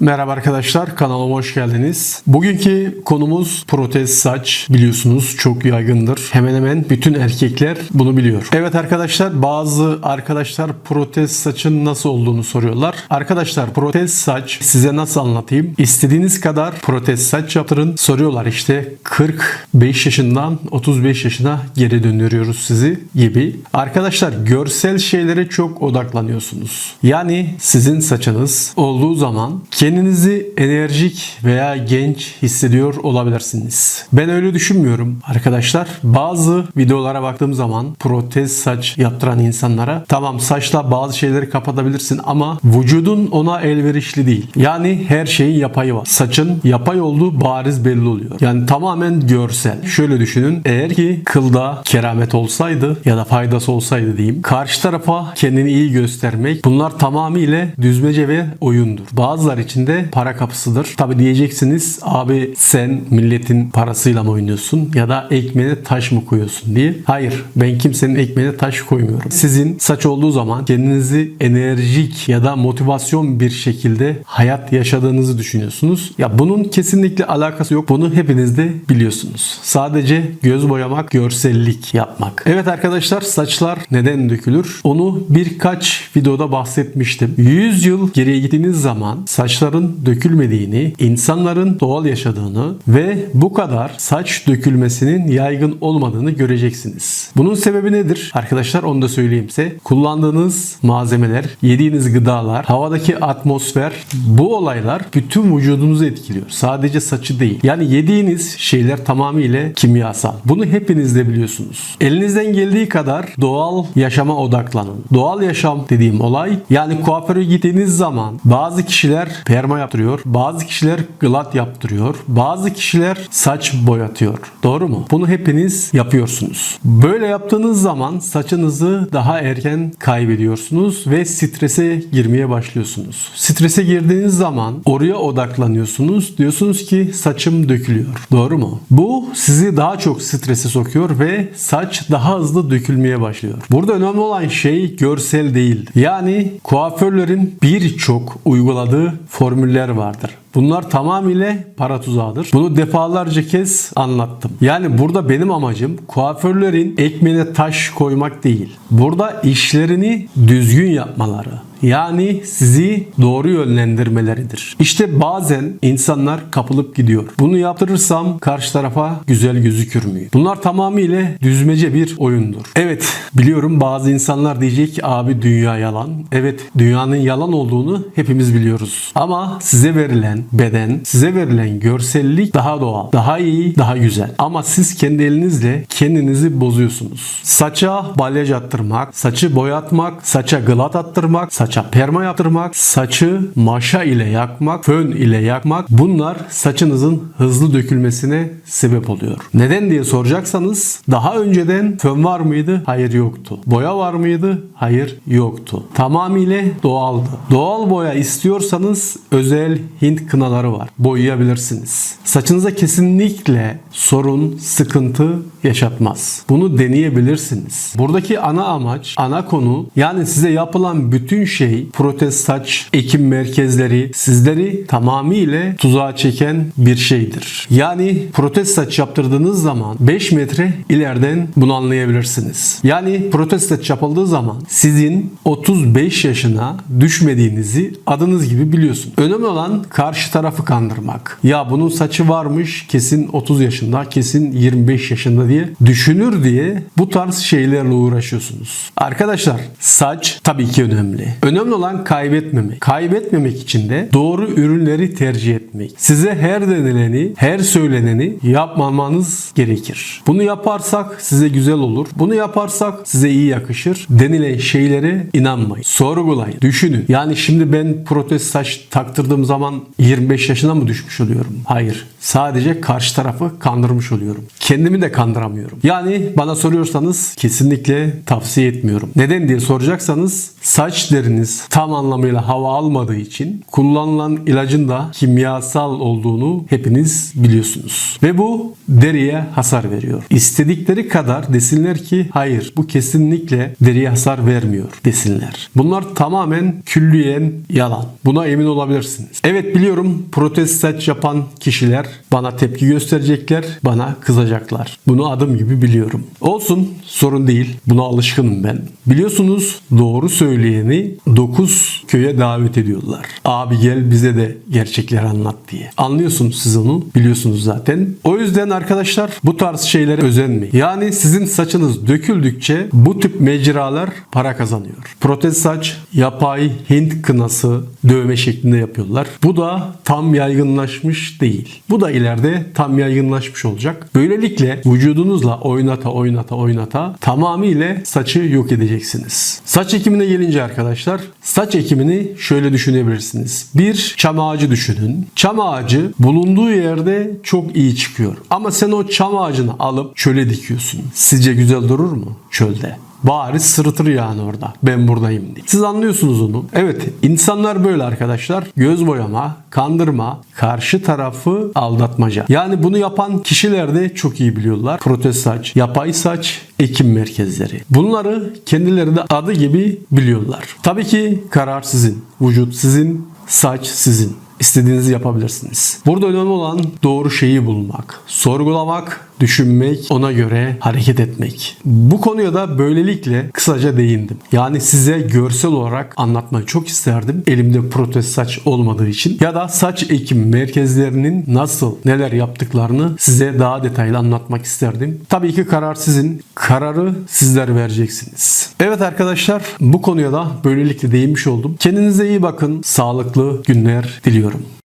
Merhaba arkadaşlar kanalıma hoş geldiniz. Bugünkü konumuz protez saç biliyorsunuz çok yaygındır. Hemen hemen bütün erkekler bunu biliyor. Evet arkadaşlar bazı arkadaşlar protez saçın nasıl olduğunu soruyorlar. Arkadaşlar protez saç size nasıl anlatayım? İstediğiniz kadar protez saç yaptırın. Soruyorlar işte 45 yaşından 35 yaşına geri döndürüyoruz sizi gibi. Arkadaşlar görsel şeylere çok odaklanıyorsunuz. Yani sizin saçınız olduğu zaman kendinizi enerjik veya genç hissediyor olabilirsiniz. Ben öyle düşünmüyorum arkadaşlar. Bazı videolara baktığım zaman protez saç yaptıran insanlara tamam saçla bazı şeyleri kapatabilirsin ama vücudun ona elverişli değil. Yani her şeyin yapayı var. Saçın yapay olduğu bariz belli oluyor. Yani tamamen görsel. Şöyle düşünün. Eğer ki kılda keramet olsaydı ya da faydası olsaydı diyeyim. Karşı tarafa kendini iyi göstermek bunlar tamamıyla düzmece ve oyundur. Bazılar için de para kapısıdır. Tabi diyeceksiniz abi sen milletin parasıyla mı oynuyorsun ya da ekmeğine taş mı koyuyorsun diye. Hayır ben kimsenin ekmeğine taş koymuyorum. Sizin saç olduğu zaman kendinizi enerjik ya da motivasyon bir şekilde hayat yaşadığınızı düşünüyorsunuz. Ya bunun kesinlikle alakası yok. Bunu hepiniz de biliyorsunuz. Sadece göz boyamak, görsellik yapmak. Evet arkadaşlar saçlar neden dökülür? Onu birkaç videoda bahsetmiştim. 100 yıl geriye gittiğiniz zaman saçların dökülmediğini, insanların doğal yaşadığını ve bu kadar saç dökülmesinin yaygın olmadığını göreceksiniz. Bunun sebebi nedir? Arkadaşlar onu da söyleyeyim size. Kullandığınız malzemeler, yediğiniz gıdalar, havadaki atmosfer bu olaylar bütün vücudunuzu etkiliyor. Sadece saçı değil. Yani yediğiniz şeyler tamamıyla kimyasal. Bunu hepiniz de biliyorsunuz. Elinizden geldiği kadar doğal yaşama odaklanın. Doğal yaşam dediğim olay yani kuaföre gittiğiniz zaman bazı kişiler perma yaptırıyor, bazı kişiler glat yaptırıyor, bazı kişiler saç boyatıyor. Doğru mu? Bunu hepiniz yapıyorsunuz. Böyle yaptığınız zaman saçınızı daha erken kaybediyorsunuz ve strese girmeye başlıyorsunuz. Strese girdiğiniz zaman oraya odaklanıyorsunuz. Diyorsunuz ki saçım dökülüyor. Doğru mu? Bu sizi daha çok strese sokuyor ve saç daha hızlı dökülmeye başlıyor. Burada önemli olan şey görsel değil. Yani kuaförlerin birçok uyguladığı formüller vardır. Bunlar tamamıyla para tuzağıdır. Bunu defalarca kez anlattım. Yani burada benim amacım kuaförlerin ekmeğine taş koymak değil. Burada işlerini düzgün yapmaları. Yani sizi doğru yönlendirmeleridir. İşte bazen insanlar kapılıp gidiyor. Bunu yaptırırsam karşı tarafa güzel gözükür müyüm? Bunlar tamamıyla düzmece bir oyundur. Evet biliyorum bazı insanlar diyecek ki abi dünya yalan. Evet dünyanın yalan olduğunu hepimiz biliyoruz. Ama size verilen beden, size verilen görsellik daha doğal, daha iyi, daha güzel. Ama siz kendi elinizle kendinizi bozuyorsunuz. Saça balyaj attırmak, saçı boyatmak, saça glat attırmak, saça perma yaptırmak, saçı maşa ile yakmak, fön ile yakmak bunlar saçınızın hızlı dökülmesine sebep oluyor. Neden diye soracaksanız daha önceden fön var mıydı? Hayır yoktu. Boya var mıydı? Hayır yoktu. Tamamıyla doğaldı. Doğal boya istiyorsanız özel Hint kınaları var. Boyayabilirsiniz. Saçınıza kesinlikle sorun, sıkıntı yaşatmaz. Bunu deneyebilirsiniz. Buradaki ana amaç, ana konu yani size yapılan bütün şey protez saç, ekim merkezleri sizleri tamamıyla tuzağa çeken bir şeydir. Yani protez saç yaptırdığınız zaman 5 metre ileriden bunu anlayabilirsiniz. Yani protez saç yapıldığı zaman sizin 35 yaşına düşmediğinizi adınız gibi biliyorsun. Önemli olan karşı tarafı kandırmak. Ya bunun saçı varmış kesin 30 yaşında, kesin 25 yaşında diye düşünür diye bu tarz şeylerle uğraşıyorsunuz. Arkadaşlar saç tabii ki önemli. Önemli olan kaybetmemek. Kaybetmemek için de doğru ürünleri tercih etmek. Size her denileni, her söyleneni yapmamanız gerekir. Bunu yaparsak size güzel olur. Bunu yaparsak size iyi yakışır. Denilen şeylere inanmayın. Sorgulayın. Düşünün. Yani şimdi ben protez saç taktırdığım zaman 25 yaşına mı düşmüş oluyorum? Hayır. Sadece karşı tarafı kandırmış oluyorum. Kendimi de kandıramıyorum. Yani bana soruyorsanız kesinlikle tavsiye etmiyorum. Neden diye soracaksanız saç deriniz tam anlamıyla hava almadığı için kullanılan ilacın da kimyasal olduğunu hepiniz biliyorsunuz. Ve bu deriye hasar veriyor. İstedikleri kadar desinler ki hayır bu kesinlikle deriye hasar vermiyor desinler. Bunlar tamamen külliyen yalan. Buna emin olabilirsiniz. Evet biliyorum protez saç yapan kişiler bana tepki gösterecekler, bana kızacaklar. Bunu adım gibi biliyorum. Olsun sorun değil. Buna alışkınım ben. Biliyorsunuz doğru söyleyeni 9 köye davet ediyorlar. Abi gel bize de gerçekleri anlat diye. Anlıyorsunuz siz onu. Biliyorsunuz zaten. O yüzden arkadaşlar bu tarz şeylere özenmeyin. Yani sizin saçınız döküldükçe bu tip mecralar para kazanıyor. Protez saç, yapay Hint kınası, dövme şeklinde yapıyorlar. Bu da tam yaygınlaşmış değil. Bu da ileride tam yaygınlaşmış olacak. Böylelikle vücudunuzla oynata oynata oynata tamamıyla saçı yok edeceksiniz. Saç ekimine gelince arkadaşlar saç ekimini şöyle düşünebilirsiniz. Bir çam ağacı düşünün. Çam ağacı bulunduğu yerde çok iyi çıkıyor. Ama sen o çam ağacını alıp çöle dikiyorsun. Sizce güzel durur mu çölde? Bari sırıtır yani orada. Ben buradayım diye. Siz anlıyorsunuz onu. Evet insanlar böyle arkadaşlar. Göz boyama, kandırma, karşı tarafı aldatmaca. Yani bunu yapan kişiler de çok iyi biliyorlar. Protez saç, yapay saç, ekim merkezleri. Bunları kendileri de adı gibi biliyorlar. Tabii ki karar sizin. Vücut sizin, saç sizin. İstediğinizi yapabilirsiniz. Burada önemli olan doğru şeyi bulmak, sorgulamak, düşünmek, ona göre hareket etmek. Bu konuya da böylelikle kısaca değindim. Yani size görsel olarak anlatmayı çok isterdim. Elimde protez saç olmadığı için ya da saç ekim merkezlerinin nasıl neler yaptıklarını size daha detaylı anlatmak isterdim. Tabii ki karar sizin. Kararı sizler vereceksiniz. Evet arkadaşlar bu konuya da böylelikle değinmiş oldum. Kendinize iyi bakın. Sağlıklı günler diliyorum.